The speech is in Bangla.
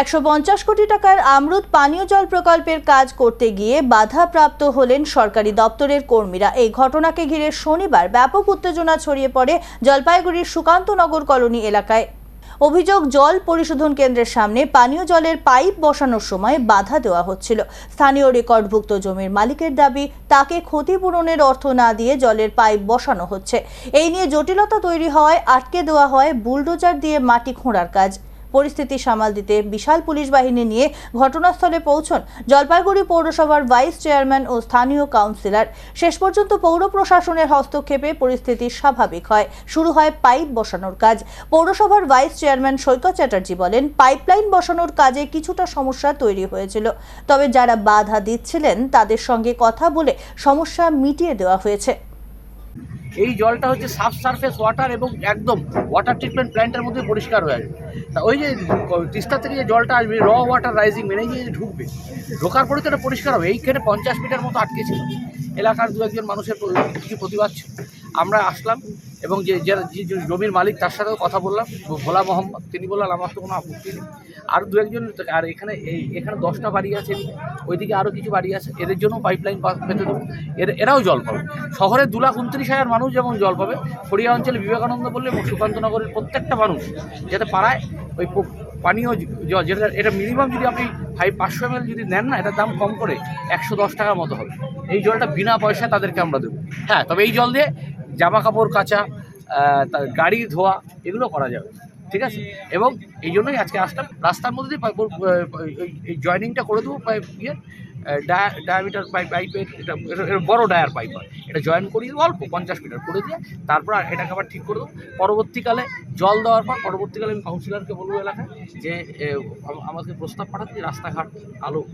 একশো পঞ্চাশ কোটি টাকার আমরুদ পানীয় জল প্রকল্পের কাজ করতে গিয়ে বাধাপ্রাপ্ত হলেন সরকারি দপ্তরের কর্মীরা। এই ঘটনাকে ঘিরে শনিবার ব্যাপক উত্তেজনা ছড়িয়ে পড়ে জলপাইগুড়ির সুকান্তনগর কলোনি এলাকায়। অভিযোগ, জল পরিশোধন কেন্দ্রের সামনে পানীয় জলের পাইপ বসানোর সময় বাধা দেওয়া হচ্ছিল। স্থানীয় রেকর্ডভুক্ত জমির মালিকের দাবি, তাকে ক্ষতিপূরণের অর্থ না দিয়ে জলের পাইপ বসানো হচ্ছে। এই নিয়ে জটিলতা তৈরি হওয়ায়, আটকে দেওয়া হয় বুলডোজার দিয়ে মাটি খোঁড়ার কাজ। পরিস্থিতি সামাল দিতে বিশাল পুলিশ বাহিনী নিয়ে ঘটনাস্থলে পৌঁছন জলপাইগুড়ি পৌরসভার ভাইস চেয়ারম্যান ও স্থানীয় কাউন্সিলর। শেষ পর্যন্ত পৌর প্রশাসনের হস্তক্ষেপে পরিস্থিতি স্বাভাবিক হয়। শুরু হয় পাইপ বসানোর কাজ। পৌরসভার ভাইস চেয়ারম্যান সৈকত চ্যাটার্জি বলেন, পাইপলাইন বসানোর কাজে কিছুটা সমস্যা তৈরি হয়েছিল। তবে যারা বাধা দিচ্ছিলেন, তাদের সঙ্গে কথা বলে সমস্যা মিটিয়ে দেওয়া হয়েছে। এই জলটা হচ্ছে সাব সারফেস ওয়াটার এবং একদম ওয়াটার ট্রিটমেন্ট প্ল্যান্টের মধ্যে পরিষ্কার হয়ে তা ওই যে তিস্তা থেকে যে জলটা আসবে র ওয়াটার রাইজিং মেনে যে ঢুকবে, ঢোকার পরে তো এটা পরিষ্কার হবে। এইখানে পঞ্চাশ মিটার মতো আটকেছিল এলাকার দু একজন মানুষের কিছু প্রতিবাদ ছিল। আমরা আসলাম এবং যে যে জমির মালিক তার সাথেও কথা বললাম। ভোলা মোহাম্মদ, তিনি বললেন, আমার তো কোনো আপত্তি নেই। আর দু একজন, আর এখানে এই, এখানে দশটা বাড়ি আছে, ওইদিকে আরও কিছু বাড়ি আছে। এদের জন্য পাইপলাইন পেতে দেবো। এর, এরাও জল পাবে। শহরে দু লাখ উনত্রিশ হাজার মানুষ যেমন জল পাবে, ফড়িয়া অঞ্চলে বিবেকানন্দ বললে সুকান্তনগরের প্রত্যেকটা মানুষ যাতে পাড়ায় ওই পানীয় জল, যেটা, এটা মিনিমাম যদি আপনি ফাইভ পাঁচশো এম যদি নেন না, এটার দাম কম করে একশো দশ টাকার মতো হবে। এই জলটা বিনা পয়সায় তাদেরকে আমরা দেবো। হ্যাঁ তবে এই জল দিয়ে জামা কাপড়, কাচা গাড়ি, ধোয়া, এগুলো করা যাবে, ঠিক আছে? এবং এই জন্যই আজকে আসলাম। রাস্তার মধ্যে এই- জয়নিংটা করে দেবো পাইপ ইয়ে ডায়ামিটার পাইপ পাইপের এটা বড় ডায়ার পাইপ হয়। এটা জয়েন করিয়ে দেবো, অল্প, পঞ্চাশ মিটার করে দিয়ে, তারপর এটাকে আবার ঠিক করে দেবো। পরবর্তীকালে জল দেওয়ার পর, পরবর্তীকালে আমি কাউন্সিলরকে বলব এলাকায় যে আমাকে প্রস্তাব পাঠাতে, রাস্তাঘাট আলো